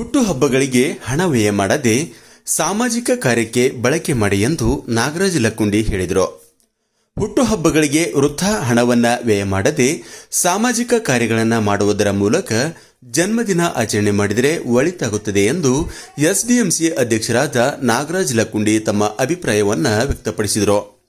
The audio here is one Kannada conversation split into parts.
ಹುಟ್ಟುಹಬ್ಬಗಳಿಗೆ ಹಣ ವ್ಯಯ ಮಾಡದೆ ಸಾಮಾಜಿಕ ಕಾರ್ಯಕ್ಕೆ ಬಳಕೆ ಮಾಡಿ ಎಂದು ನಾಗರಾಜ್ ಲಕ್ಕುಂಡಿ ಹೇಳಿದರು. ಹುಟ್ಟುಹಬ್ಬಗಳಿಗೆ ವೃಥ ಹಣವನ್ನು ವ್ಯಯ ಮಾಡದೆ ಸಾಮಾಜಿಕ ಕಾರ್ಯಗಳನ್ನು ಮಾಡುವುದರ ಮೂಲಕ ಜನ್ಮದಿನ ಆಚರಣೆ ಮಾಡಿದರೆ ಒಳಿತಾಗುತ್ತದೆ ಎಂದು ಎಸ್ಡಿಎಂಸಿ ಅಧ್ಯಕ್ಷರಾದ ನಾಗರಾಜ್ ಲಕ್ಕುಂಡಿ ತಮ್ಮ ಅಭಿಪ್ರಾಯವನ್ನು ವ್ಯಕ್ತಪಡಿಸಿದರು.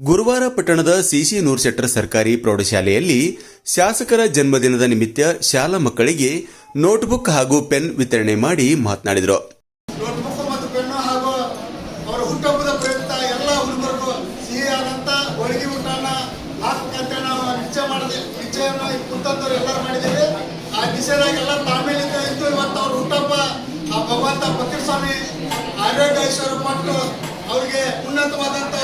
ಗುರುವಾರ ಪಟ್ಟಣದ ಸಿಸಿ ನೂರ್ಶೆಟ್ಟರ್ ಸರ್ಕಾರಿ ಪ್ರೌಢಶಾಲೆಯಲ್ಲಿ ಶಾಸಕರ ಜನ್ಮದಿನದ ನಿಮಿತ್ತ ಶಾಲಾ ಮಕ್ಕಳಿಗೆ ನೋಟ್ಬುಕ್ ಹಾಗೂ ಪೆನ್ ವಿತರಣೆ ಮಾಡಿ ಮಾತನಾಡಿದರು. ಭಗವಂತ ಮತ್ತು ಸ್ವಾಮಿ ಹಾಗೂ ಅವರ ಅವ್ರಿಗೆ ಪ್ರಯುಕ್ತ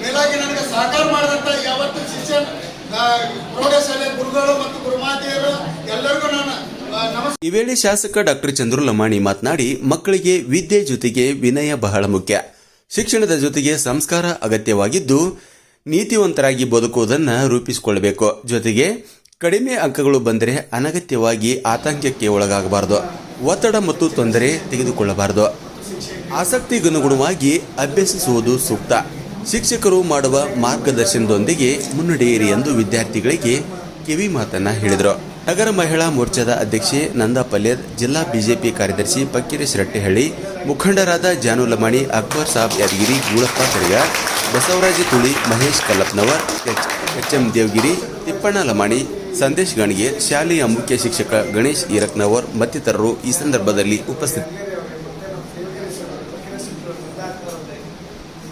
ಮೇಲಾಗಿ ನನಗೆ ಸಹಕಾರ ಮಾಡಿದಂತ ಯಾವತ್ತು ಶಿಷ್ಯ ಮತ್ತು ಗುರುಮಾತೆಯರು ಎಲ್ಲರಿಗೂ ನಾನು ಈ ವೇಳೆ ಶಾಸಕ ಡಾಕ್ಟರ್ ಚಂದ್ರು ಲಮಾಣಿ ಮಾತನಾಡಿ, ಮಕ್ಕಳಿಗೆ ವಿದ್ಯೆ ಜೊತೆಗೆ ವಿನಯ ಬಹಳ ಮುಖ್ಯ. ಶಿಕ್ಷಣದ ಜೊತೆಗೆ ಸಂಸ್ಕಾರ ಅಗತ್ಯವಾಗಿದ್ದು, ನೀತಿವಂತರಾಗಿ ಬದುಕುವುದನ್ನು ರೂಪಿಸಿಕೊಳ್ಳಬೇಕು. ಜೊತೆಗೆ, ಕಡಿಮೆ ಅಂಕಗಳು ಬಂದರೆ ಅನಗತ್ಯವಾಗಿ ಆತಂಕಕ್ಕೆ ಒಳಗಾಗಬಾರದು. ಒತ್ತಡ ಮತ್ತು ತೊಂದರೆ ತೆಗೆದುಕೊಳ್ಳಬಾರದು. ಆಸಕ್ತಿಗನುಗುಣವಾಗಿ ಅಭ್ಯಸಿಸುವುದು ಸೂಕ್ತ. ಶಿಕ್ಷಕರು ಮಾಡುವ ಮಾರ್ಗದರ್ಶನದೊಂದಿಗೆ ಮುನ್ನಡೆಯಿರಿ ಎಂದು ವಿದ್ಯಾರ್ಥಿಗಳಿಗೆ ಕಿವಿ ಮಾತನ್ನ ಹೇಳಿದರು. ನಗರ ಮಹಿಳಾ ಮೋರ್ಚಾದ ಅಧ್ಯಕ್ಷೆ ನಂದಾ ಪಲ್ಯರ್, ಜಿಲ್ಲಾ ಬಿಜೆಪಿ ಕಾರ್ಯದರ್ಶಿ ಪಕ್ಕೀರೇಶ್ ರಟ್ಟೆಹಳ್ಳಿ ಮುಖಂಡರಾದ Janu Lamani, Akbar Sab Yadagiri, Goolappa Kariga, Basavaraj Tuli, Mahesh Kallapnavar, H H M Devagiri, Tippanna Lamani, Sandesh Ganige, ಶಾಲೆಯ ಮುಖ್ಯ ಶಿಕ್ಷಕ ಗಣೇಶ್ ಈರಕ್ನವರ್ ಮತ್ತಿತರರು ಈ ಸಂದರ್ಭದಲ್ಲಿ ಉಪಸ್ಥಿತರು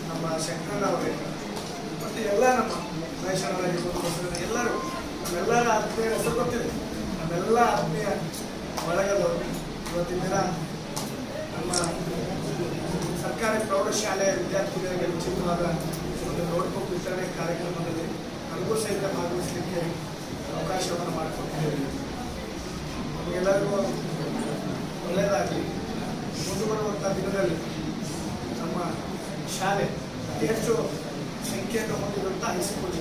ನಮ್ಮ ಶಂಕರನವರೇ ಮತ್ತು ಎಲ್ಲ ನಮ್ಮ ವೈಷ್ಣವರಾಗಿರ್ಬೋದು ಎಲ್ಲರೂ, ನಮ್ಮೆಲ್ಲರ ಆತ್ಮೀಯ ಹೆಸರು ಗೊತ್ತಿದೆ ನಮ್ಮೆಲ್ಲ ಆತ್ಮೀಯ ಬಳಗದವರು ಇವತ್ತಿನ ದಿನ ನಮ್ಮ ಸರ್ಕಾರಿ ಪ್ರೌಢಶಾಲೆಯ ವಿದ್ಯಾರ್ಥಿಗಳಿಗೆ ಉಚಿತವಾದ ಒಂದು ನೋಟ್ಬುಕ್ ವಿತರಣೆ ಕಾರ್ಯಕ್ರಮದಲ್ಲಿ ನಮಗೂ ಸಹಿತ ಭಾಗವಹಿಸಲಿಕ್ಕೆ ಅವಕಾಶವನ್ನು ಮಾಡಿಕೊಟ್ಟಿದ್ದೇವೆ. ನಮಗೆಲ್ಲರಿಗೂ ಒಳ್ಳೆಯದಾಗಲಿ. ಮುಂದೆ ದಿನದಲ್ಲಿ ನಮ್ಮ ಶಾಲೆ ಅತಿ ಹೆಚ್ಚು ಸಂಖ್ಯೆಯನ್ನು ಹೊಂದಿರುವಂಥ ಹೈಸ್ಕೂಲ್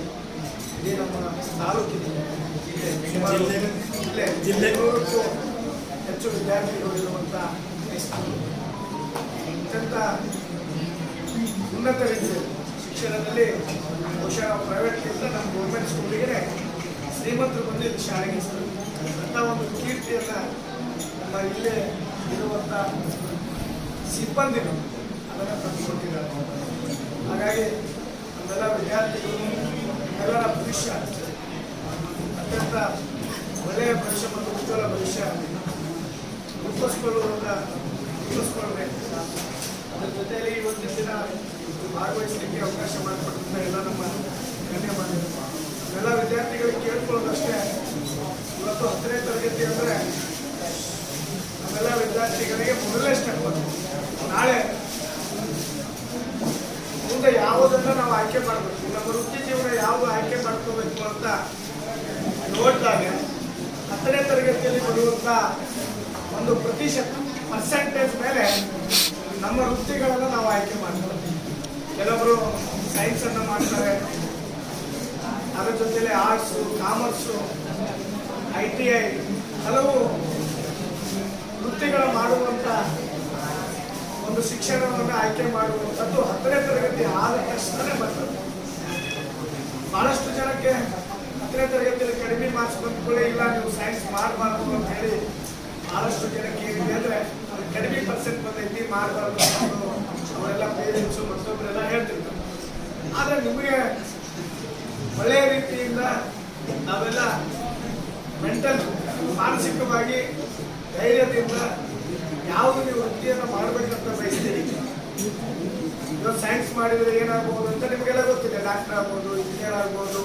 ಇಡೀ ನಮ್ಮ ಸುಮಾರು ಜಿಲ್ಲೆ ಜಿಲ್ಲೆಗೂ ಹೆಚ್ಚು ವಿದ್ಯಾರ್ಥಿಗಳು ಇರುವಂಥ ಹೈಸ್ಕೂಲ್. ಅತ್ಯಂತ ಉನ್ನತ ರೀತಿಯ ಶಿಕ್ಷಣದಲ್ಲಿ ಬಹುಶಃ ಪ್ರೈವೇಟ್ಗಿಂತ ನಮ್ಮ ಗೌರ್ಮೆಂಟ್ ಸ್ಕೂಲಿಗೆ ಶ್ರೀಮಂತರು ಬಂದು ಇಲ್ಲಿ ಶಾಲೆಗೆ ಅಂಥ ಒಂದು ಕೀರ್ತಿಯನ್ನು ನಮ್ಮ ಇಲ್ಲೇ ಇರುವಂಥ ಸಿಬ್ಬಂದಿಗಳು ಅದನ್ನು ತಂದುಕೊಟ್ಟಿದ್ದಾರೆ. ಹಾಗಾಗಿ ನಮ್ಮೆಲ್ಲ ವಿದ್ಯಾರ್ಥಿಗಳು ಎಲ್ಲರ ಭವಿಷ್ಯ ಅತ್ಯಂತ ಒಳ್ಳೆಯ ಭವಿಷ್ಯ ಮತ್ತು ಉಜ್ವಲ ಭವಿಷ್ಯ ರೂಪಿಸ್ಕೊಳ್ಳುವುದನ್ನ ರೂಪಿಸ್ಕೊಳ್ಬೇಕು ಅದ್ರ ಜೊತೆಯಲ್ಲಿ ಇವತ್ತಿನ ದಿನ ಭಾಗವಹಿಸಲಿಕ್ಕೆ ಅವಕಾಶ ಮಾಡಿಕೊಟ್ಟಂತ ಎಲ್ಲ ನಮ್ಮ ಗಣ್ಯಮಾನ್ಯರು ಎಲ್ಲ ವಿದ್ಯಾರ್ಥಿಗಳಿಗೆ ಕೇಳ್ಕೊಳ್ಳೋದಷ್ಟೇ. ಇವತ್ತು ಹತ್ತನೇ ತರಗತಿ ಅಂದರೆ ನಮ್ಮೆಲ್ಲ ವಿದ್ಯಾರ್ಥಿಗಳಿಗೆ ಮೊದಲನೇ ಸ್ಟೆಪ್ ಅದು ನಾಳೆ ಮುಂದೆ ಯಾವುದನ್ನ ನಾವು ಆಯ್ಕೆ ಮಾಡಬೇಕು ನಮ್ಮ ವೃತ್ತಿ ಜೀವನ ಯಾವುದು ಆಯ್ಕೆ ಮಾಡ್ಕೋಬೇಕು ಅಂತ ನೋಡಿದಾಗ ಹತ್ತನೇ ತರಗತಿಯಲ್ಲಿ ಬರುವಂತ ಒಂದು ಪ್ರತಿಶತ ಪರ್ಸೆಂಟೇಜ್ ಮೇಲೆ ನಮ್ಮ ವೃತ್ತಿಗಳನ್ನು ನಾವು ಆಯ್ಕೆ ಮಾಡ್ತೀವಿ ಕೆಲವರು ಸೈನ್ಸ್ ಅನ್ನ ಮಾಡ್ತಾರೆ. ಅದರ ಜೊತೆಲೆ arts commerce I T I ಹಲವು ವೃತ್ತಿಗಳು ಮಾಡುವಂತ ಒಂದು ಶಿಕ್ಷಣವನ್ನು ಆಯ್ಕೆ ಮಾಡುವಂಥದ್ದು ಹತ್ತನೇ ತರಗತಿ ಆದ ತಕ್ಷಣನೇ ಬರ್ತದೆ ಬಹಳಷ್ಟು ಜನಕ್ಕೆ ಹತ್ತನೇ ತರಗತಿಯಲ್ಲಿ ಕಡಿಮೆ ಮಾರ್ಕ್ಸ್ ಬಂದ್ಕೊಳ್ಳಿ ಇಲ್ಲ, ನೀವು ಸೈನ್ಸ್ ಮಾಡಬಾರ್ದು ಅಂತ ಹೇಳಿ ಬಹಳಷ್ಟು ಜನಕ್ಕೆ ಏನಿದೆ ಅಂದ್ರೆ ಅದು ಕಡಿಮೆ ಪರ್ಸೆಂಟ್ ಬಂದೈತಿ, ಮಾಡಬಾರ್ದು ಅವರೆಲ್ಲ ಪೇರೆಂಟ್ಸು ಮತ್ತೊಬ್ಬರೆಲ್ಲ ಹೇಳ್ತಿರ್ತಾರೆ ಆದರೆ ನಿಮಗೆ ಒಳ್ಳೆಯ ರೀತಿಯಿಂದ ನಾವೆಲ್ಲ ಮೆಂಟಲ್ ಮಾನಸಿಕವಾಗಿ ಧೈರ್ಯದಿಂದ ಯಾವುದು ನೀವು ವೃತ್ತಿಯನ್ನು ಮಾಡಬೇಕಂತ ಬಯಸ್ತೀರಿ? ಇವತ್ತು ಸೈನ್ಸ್ ಮಾಡಿದರೆ ಏನಾಗ್ಬೋದು ಅಂತ ನಿಮಗೆಲ್ಲ ಗೊತ್ತಿದೆ. ಡಾಕ್ಟರ್ ಆಗ್ಬೋದು ಇಂಜಿನಿಯರ್ ಆಗ್ಬೋದು.